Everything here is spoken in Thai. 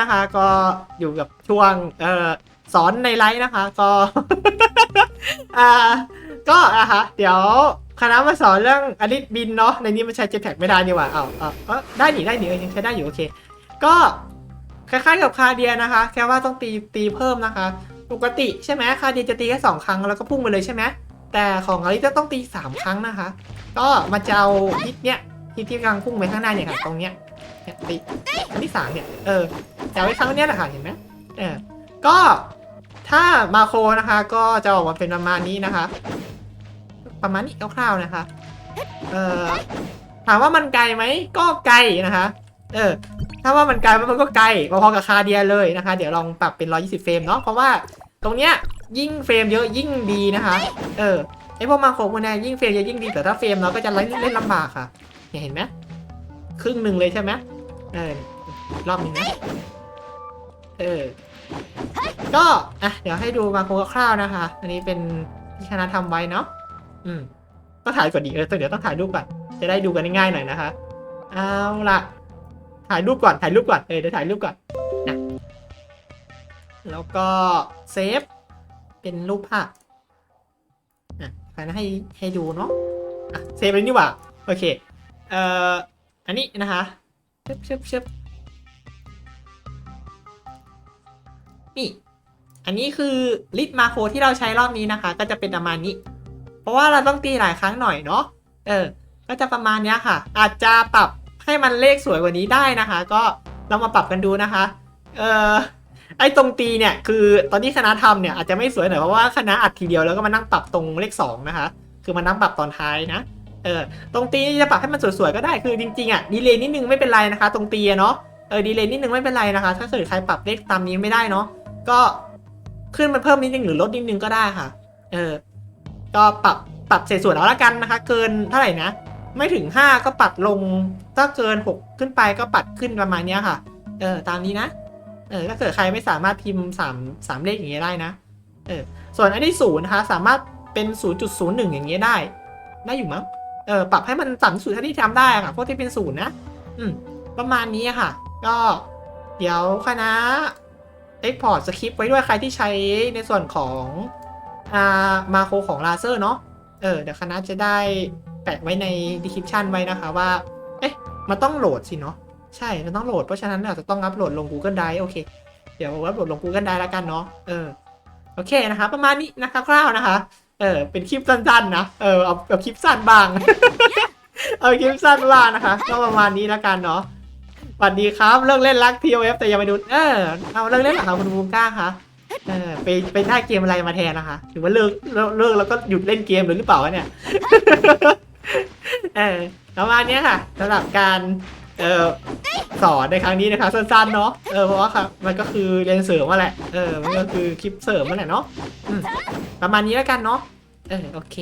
นะคะ ก็อยู่กับช่วงเอ่อสอนในไลฟ์นะคะ ก็ อ่า ก็อะฮะเดี๋ยวคณะมาสอนเรื่องอลิสบินเนาะในนี้มันใช้เจ็ตแพ็กไม่ได้นี่หว่าเอาวอ้าเอาได้หนีได้หนีเออยังใช้ได้อยู่โอเค ก็คล้ายๆกับคาเดียนะคะ แค่ว่าต้องตีตีเพิ่มนะคะ ปกติใช่ไหมคาเดียจะตีแค่สองครั้งแล้วก็พุ่งไปเลยใช่ไหมแต่ของอลิจะต้องตีสามครั้งนะคะ ก็มาจะเอาฮิตเนี้ยฮิตที่กำลังพุ่งไปข้างหน้าเนี่ยค่ะตรงเนี้ย เนี่ยตีอันที่สามเนี่ย เออจะเอาไว้ครั้งเนี้ยแหละค่ะเห็นไหมเออก็ถ้ามาโครนะคะ ก็จะออกมาเป็นประมาณนี้นะคะ ประมาณนี้คร่าวๆนะคะ เออถามว่ามันไกลไหมก็ไกลนะคะ เออ ถ้าว่ามันไกลมันก็ไกลพอๆกับคาเดียเลยนะคะ เดี๋ยวลองปรับเป็น 120 เฟรมเนาะเพราะว่าตรงเนี้ยยิ่งเฟรมเยอะยิ่งดีนะคะ เออไอพวกมาโครพวกเนี้ยยิ่งเฟรมเยอะยิ่งดีแต่ถ้าเฟรมเราก็จะเล่นเล่นลำบากค่ะเห็นไหม ครึ่งหนึ่งเลยใช่ไหมเออรอบนึงนะเออก็อะเดี๋ยวให้ดูมาโครคร่าวๆนะคะ อันนี้เป็นที่คณะทำไว้เนาะอืมก็ถ่ายก่อนดีเออเดี๋ยวต้องถ่ายรูปก่อนจะได้ดูกันง่ายๆหน่อยนะคะ เอาล่ะ ถ่ายรูปก่อนถ่ายรูปก่อนเออเดี๋ยวถ่ายรูปก่อนนะแล้วก็เซฟเป็นรูปภาพอะใครนะให้ให้ดูเนาะอะเซฟเลยนี่หว่าโอเค เอ่อ อันนี้นะคะเชึบเชึบเชึบนี่ อันนี้คือลิทมาโคที่เราใช้รอบนี้นะคะ ก็จะเป็นประมาณนี้ เพราะว่าเราต้องตีหลายครั้งหน่อยเนาะ เออ ก็จะประมาณนี้ค่ะ อาจจะปรับให้มันเลขสวยกว่านี้ได้นะคะ ก็เรามาปรับกันดูนะคะ เออไอ้ตรงตีเนี่ยคือตอนที่คณะทำเนี่ยอาจจะไม่สวยหน่อยเพราะว่าคณะอัดทีเดียวแล้วก็มานั่งปรับตรงเลขสองนะคะ คือมานั่งปรับตอนท้ายนะ เออตรงตีจะปรับให้มันสวยๆก็ได้คือจริงๆอะดีเลย์นิดนึงไม่เป็นไรนะคะ ตรงตีเนาะเออดีเลย์นิดนึงไม่เป็นไรนะคะ ถ้าเกิดใครปรับเลขตามนี้ไม่ได้เนาะก็ขึ้นมาเพิ่มนิดนึงหรือลดนิดนึงก็ได้ค่ะ เออ ก็ปรับปรับเศษส่วนเอาละกันนะคะ เกินเท่าไหร่นะไม่ถึง 5 ก็ปัดลง ถ้าเกิน 6 ขึ้นไปก็ปัดขึ้นประมาณนี้ค่ะ เออ ตามนี้นะ เออ ถ้าเกิดใครไม่สามารถพิมพ์3 3เลขอย่างเงี้ยได้นะ เออ ส่วนอันที่ศูนย์นะคะ สามารถเป็น 0.01 อย่างเงี้ยได้ ได้อยู่มั้ง เออปรับให้มันต่ำที่สุดเท่าที่ทำได้ค่ะพวกที่เป็นศูนย์นะอืมประมาณนี้ค่ะ ก็เดี๋ยวคณะ export สคริปไว้ด้วยใครที่ใช้ในส่วนของอ่ามาโครของลาเซอร์เนาะเออเดี๋ยวคณะจะได้แปะไว้ใน description ไว้นะคะว่า เอ๊ะ มันต้องโหลดสิเนาะใช่ มันต้องโหลด เพราะฉะนั้นอาจจะต้องอัปโหลดลง Google Drive โอเค เดี๋ยวอัปโหลดลง Google Drive แล้วกันเนาะเออโอเคนะคะ ประมาณนี้นะคะคร่าวๆนะคะ เออ เป็นคลิปสั้นๆนะ เออ เอาเอาคลิปสั้นบ้าง เอาคลิปสั้นบ้างนะคะ ก็ประมาณนี้แล้วกันเนาะสวัสดีครับ เลิกเล่นรัก TOF แต่ยังไม่ดู เออ เอาเลิกเล่นเหรอครับคุณบูมก้าคะ เออ ไปไปได้เกมอะไรมาแทนนะคะ หรือว่าเลิกเลิกเลิกแล้วก็หยุดเล่นเกมหรือเปล่าวะเนี่ย เออประมาณเนี้ยค่ะสำหรับการ เออสอนในครั้งนี้นะคะสั้นๆเนาะเออเพราะว่าครับมันก็คือเรียนเสริมมาแหละเออมันก็คือคลิปเสริมมาแหละเนาะประมาณนี้แล้วกันเนาะเออโอเค